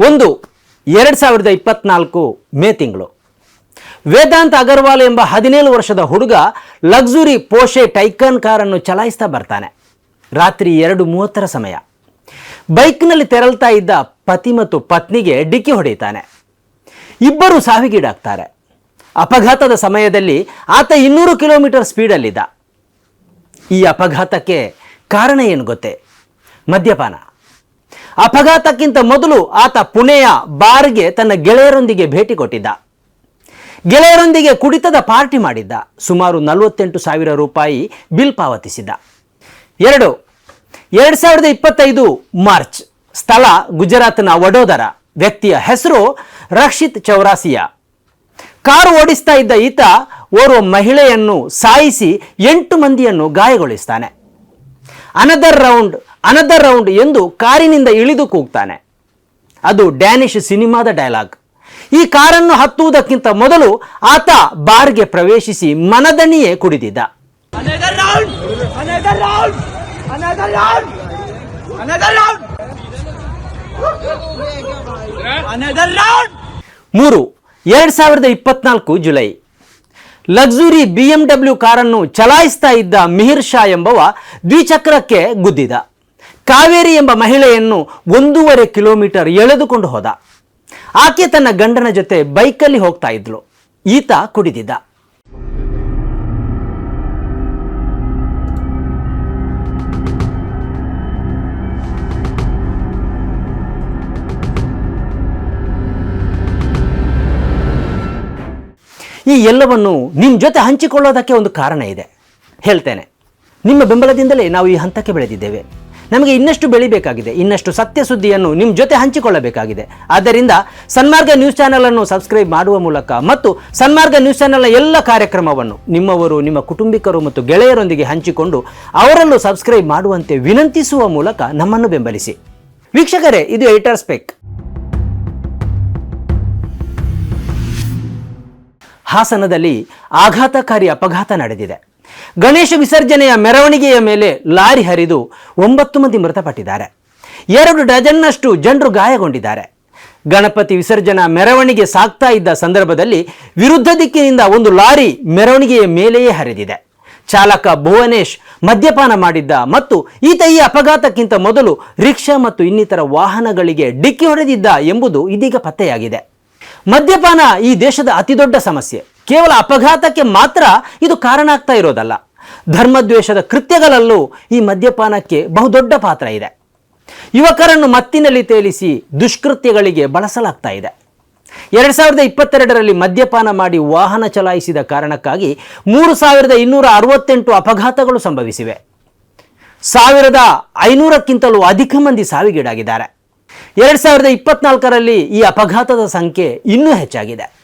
ಒಂದು, ಎರಡು ಸಾವಿರದ ಇಪ್ಪತ್ನಾಲ್ಕು ಮೇ ತಿಂಗಳು. ವೇದಾಂತ್ ಅಗರ್ವಾಲ್ ಎಂಬ ಹದಿನೇಳು ವರ್ಷದ ಹುಡುಗ ಲಕ್ಸುರಿ ಪೋಷೆ ಟೈಕನ್ ಕಾರನ್ನು ಚಲಾಯಿಸ್ತಾ ಬರ್ತಾನೆ. ರಾತ್ರಿ ಎರಡು ಮೂವತ್ತರ ಸಮಯ. ಬೈಕ್ನಲ್ಲಿ ತೆರಳ್ತಾ ಇದ್ದ ಪತಿ ಮತ್ತು ಪತ್ನಿಗೆ ಡಿಕ್ಕಿ ಹೊಡೆಯುತ್ತಾನೆ. ಇಬ್ಬರು ಸಾವಿಗೀಡಾಗ್ತಾರೆ. ಅಪಘಾತದ ಸಮಯದಲ್ಲಿ ಆತ ಇನ್ನೂರು ಕಿಲೋಮೀಟರ್ ಸ್ಪೀಡಲ್ಲಿದ್ದ. ಈ ಅಪಘಾತಕ್ಕೆ ಕಾರಣ ಏನು ಗೊತ್ತೇ? ಮದ್ಯಪಾನ. ಅಪಘಾತಕ್ಕಿಂತ ಮೊದಲು ಆತ ಪುಣೆಯ ಬಾರ್ಗೆ ತನ್ನ ಗೆಳೆಯರೊಂದಿಗೆ ಭೇಟಿ ಕೊಟ್ಟಿದ್ದ. ಗೆಳೆಯರೊಂದಿಗೆ ಕುಡಿತದ ಪಾರ್ಟಿ ಮಾಡಿದ್ದ. ಸುಮಾರು ನಲವತ್ತೆಂಟು ಸಾವಿರ ರೂಪಾಯಿ ಬಿಲ್ ಪಾವತಿಸಿದ್ದ. ಎರಡು ಎರಡು ಸಾವಿರದ ಇಪ್ಪತ್ತೈದು ಮಾರ್ಚ್, ಸ್ಥಳ ಗುಜರಾತ್ನ ವಡೋದರ. ವ್ಯಕ್ತಿಯ ಹೆಸರು ರಕ್ಷಿತ್ ಚೌರಾಸಿಯಾ. ಕಾರು ಓಡಿಸ್ತಾ ಇದ್ದ ಈತ ಓರ್ವ ಮಹಿಳೆಯನ್ನು ಸಾಯಿಸಿ ಎಂಟು ಮಂದಿಯನ್ನು ಗಾಯಗೊಳಿಸ್ತಾನೆ. ಅನದರ್ ರೌಂಡ್ ಅನದರ್ ರೌಂಡ್ ಎಂದು ಕಾರಿನಿಂದ ಇಳಿದು ಕೂಗ್ತಾನೆ. ಅದು ಡ್ಯಾನಿಶ್ ಸಿನಿಮಾದ ಡೈಲಾಗ್ ಈ ಕಾರನ್ನು ಹತ್ತುವುದಕ್ಕಿಂತ ಮೊದಲು ಆತ ಬಾರ್ಗೆ ಪ್ರವೇಶಿಸಿ ಮನದಣಿಯೇ ಕುಡಿದಿದ್ದ! ಮೂರು ಎರಡ್ ಸಾವಿರದ ಇಪ್ಪತ್ನಾಲ್ಕು July. Luxury B M W ಕಾರನ್ನು ಚಲಾಯಿಸ್ತಾ ಇದ್ದ ಮಿಹಿರ್ ಶಾ ಎಂಬವ ದ್ವಿಚಕ್ರಕ್ಕೆ ಗುದ್ದಿದ. ಕಾವೇರಿ ಎಂಬ ಮಹಿಳೆಯನ್ನು ಒಂದೂವರೆ ಕಿಲೋಮೀಟರ್ ಎಳೆದುಕೊಂಡು ಹೋದ. ಆಕೆ ತನ್ನ ಗಂಡನ ಜೊತೆ ಬೈಕಲ್ಲಿ ಹೋಗ್ತಾ ಇದ್ಲು. ಈತ ಕುಡಿದಿದ್ದ. ಈ ಎಲ್ಲವನ್ನು ನಿಮ್ಮ ಜೊತೆ ಹಂಚಿಕೊಳ್ಳೋದಕ್ಕೆ ಒಂದು ಕಾರಣ ಇದೆ. ಹೇಳ್ತೇನೆ. ನಿಮ್ಮ ಬೆಂಬಲದಿಂದಲೇ ನಾವು ಈ ಹಂತಕ್ಕೆ ಬೆಳೆದಿದ್ದೇವೆ. ನಮಗೆ ಇನ್ನಷ್ಟು ಬೆಳಿಬೇಕಾಗಿದೆ, ಇನ್ನಷ್ಟು ಸತ್ಯ ಸುದ್ದಿಯನ್ನು ನಿಮ್ಮ ಜೊತೆ ಹಂಚಿಕೊಳ್ಳಬೇಕಾಗಿದೆ. ಆದ್ದರಿಂದ ಸನ್ಮಾರ್ಗ ನ್ಯೂಸ್ ಚಾನೆಲ್ ಅನ್ನು ಸಬ್ಸ್ಕ್ರೈಬ್ ಮಾಡುವ ಮೂಲಕ ಮತ್ತು ಸನ್ಮಾರ್ಗ ನ್ಯೂಸ್ ಚಾನೆಲ್ನ ಎಲ್ಲ ಕಾರ್ಯಕ್ರಮವನ್ನು ನಿಮ್ಮವರು, ನಿಮ್ಮ ಕುಟುಂಬಿಕರು ಮತ್ತು ಗೆಳೆಯರೊಂದಿಗೆ ಹಂಚಿಕೊಂಡು ಅವರಲ್ಲೂ ಸಬ್ಸ್ಕ್ರೈಬ್ ಮಾಡುವಂತೆ ವಿನಂತಿಸುವ ಮೂಲಕ ನಮ್ಮನ್ನು ಬೆಂಬಲಿಸಿ. ವೀಕ್ಷಕರೇ, ಇದು ಎಡಿಟರ್ ಸ್ಪೆಕ್ ಹಾಸನದಲ್ಲಿ ಆಘಾತಕಾರಿ ಅಪಘಾತ ನಡೆದಿದೆ. ಗಣೇಶ ವಿಸರ್ಜನೆಯ ಮೆರವಣಿಗೆಯ ಮೇಲೆ ಲಾರಿ ಹರಿದು ಒಂಬತ್ತು ಮಂದಿ ಮೃತಪಟ್ಟಿದ್ದಾರೆ. ಎರಡು ಡಜನ್ನಷ್ಟು ಜನರು ಗಾಯಗೊಂಡಿದ್ದಾರೆ. ಗಣಪತಿ ವಿಸರ್ಜನಾ ಮೆರವಣಿಗೆ ಸಾಗ್ತಾ ಇದ್ದ ಸಂದರ್ಭದಲ್ಲಿ ವಿರುದ್ಧ ದಿಕ್ಕಿನಿಂದ ಒಂದು ಲಾರಿ ಮೆರವಣಿಗೆಯ ಮೇಲೆಯೇ ಹರಿದಿದೆ. ಚಾಲಕ ಭುವನೇಶ್ ಮದ್ಯಪಾನ ಮಾಡಿದ್ದ ಮತ್ತು ಈತ ಈ ಅಪಘಾತಕ್ಕಿಂತ ಮೊದಲು ರಿಕ್ಷಾ ಮತ್ತು ಇನ್ನಿತರ ವಾಹನಗಳಿಗೆ ಡಿಕ್ಕಿ ಹೊಡೆದಿದ್ದ ಎಂಬುದು ಇದೀಗ ಪತ್ತೆಯಾಗಿದೆ. ಮದ್ಯಪಾನ ಈ ದೇಶದ ಅತಿದೊಡ್ಡ ಸಮಸ್ಯೆ. ಕೇವಲ ಅಪಘಾತಕ್ಕೆ ಮಾತ್ರ ಇದು ಕಾರಣ ಆಗ್ತಾ ಇರೋದಲ್ಲ. ಧರ್ಮದ್ವೇಷದ ಕೃತ್ಯಗಳಲ್ಲೂ ಈ ಮದ್ಯಪಾನಕ್ಕೆ ಬಹುದೊಡ್ಡ ಪಾತ್ರ ಇದೆ. ಯುವಕರನ್ನು ಮತ್ತಿನಲ್ಲಿ ತೇಲಿಸಿ ದುಷ್ಕೃತ್ಯಗಳಿಗೆ ಬಳಸಲಾಗ್ತಾ ಇದೆ. ಎರಡು ಸಾವಿರದ ಇಪ್ಪತ್ತೆರಡರಲ್ಲಿ ಮದ್ಯಪಾನ ಮಾಡಿ ವಾಹನ ಚಲಾಯಿಸಿದ ಕಾರಣಕ್ಕಾಗಿ ಮೂರು ಸಾವಿರದ ಇನ್ನೂರ ಅರವತ್ತೆಂಟು ಅಪಘಾತಗಳು ಸಂಭವಿಸಿವೆ. ಸಾವಿರದ ಐನೂರಕ್ಕಿಂತಲೂ ಅಧಿಕ ಮಂದಿ ಸಾವಿಗೀಡಾಗಿದ್ದಾರೆ. ಎರಡು ಸಾವಿರದ ಇಪ್ಪತ್ನಾಲ್ಕರಲ್ಲಿ ಈ ಅಪಘಾತದ ಸಂಖ್ಯೆ ಇನ್ನೂ ಹೆಚ್ಚಾಗಿದೆ.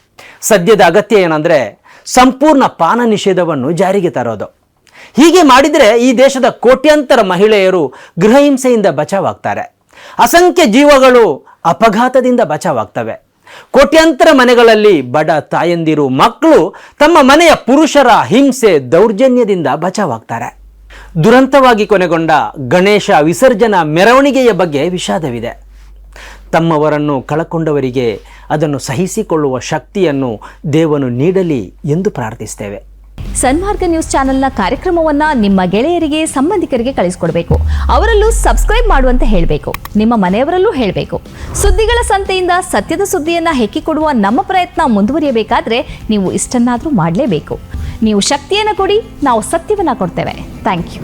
ಸದ್ಯದ ಅಗತ್ಯ ಏನಂದರೆ ಸಂಪೂರ್ಣ ಪಾನ ನಿಷೇಧವನ್ನು ಜಾರಿಗೆ ತರೋದು. ಹೀಗೆ ಮಾಡಿದರೆ ಈ ದೇಶದ ಕೋಟ್ಯಾಂತರ ಮಹಿಳೆಯರು ಗೃಹಹಿಂಸೆಯಿಂದ ಬಚಾವಾಗ್ತಾರೆ. ಅಸಂಖ್ಯ ಜೀವಗಳು ಅಪಘಾತದಿಂದ ಬಚಾವಾಗ್ತವೆ. ಕೋಟ್ಯಾಂತರ ಮನೆಗಳಲ್ಲಿ ಬಡ ತಾಯಂದಿರು ಮಕ್ಕಳು ತಮ್ಮ ಮನೆಯ ಪುರುಷರ ಹಿಂಸೆ ದೌರ್ಜನ್ಯದಿಂದ ಬಚಾವಾಗ್ತಾರೆ. ದುರಂತವಾಗಿ ಕೊನೆಗೊಂಡ ಗಣೇಶ ವಿಸರ್ಜನಾ ಮೆರವಣಿಗೆಯ ಬಗ್ಗೆ ವಿಷಾದವಿದೆ. ತಮ್ಮವರನ್ನು ಕಳಕೊಂಡವರಿಗೆ ಅದನ್ನು ಸಹಿಸಿಕೊಳ್ಳುವ ಶಕ್ತಿಯನ್ನು ದೇವನು ನೀಡಲಿ ಎಂದು ಪ್ರಾರ್ಥಿಸ್ತೇವೆ ಸನ್ಮಾರ್ಗ ನ್ಯೂಸ್ ಚಾನೆಲ್ನ ಕಾರ್ಯಕ್ರಮವನ್ನ ನಿಮ್ಮ ಗೆಳೆಯರಿಗೆ, ಸಂಬಂಧಿಕರಿಗೆ ಕಳಿಸಿಕೊಡಬೇಕು. ಅವರಲ್ಲೂ ಸಬ್ಸ್ಕ್ರೈಬ್ ಮಾಡುವಂತೆ ಹೇಳಬೇಕು. ನಿಮ್ಮ ಮನೆಯವರಲ್ಲೂ ಹೇಳಬೇಕು. ಸುದ್ದಿಗಳ ಸಂತೆಯಿಂದ ಸತ್ಯದ ಸುದ್ದಿಯನ್ನ ಹೆಕ್ಕಿಕೊಡುವ ನಮ್ಮ ಪ್ರಯತ್ನ ಮುಂದುವರಿಯಬೇಕಾದ್ರೆ ನೀವು ಇಷ್ಟನ್ನಾದರೂ ಮಾಡಲೇಬೇಕು. ನೀವು ಶಕ್ತಿಯನ್ನು ಕೊಡಿ, ನಾವು ಸತ್ಯವನ್ನ ಕೊಡ್ತೇವೆ. Thank you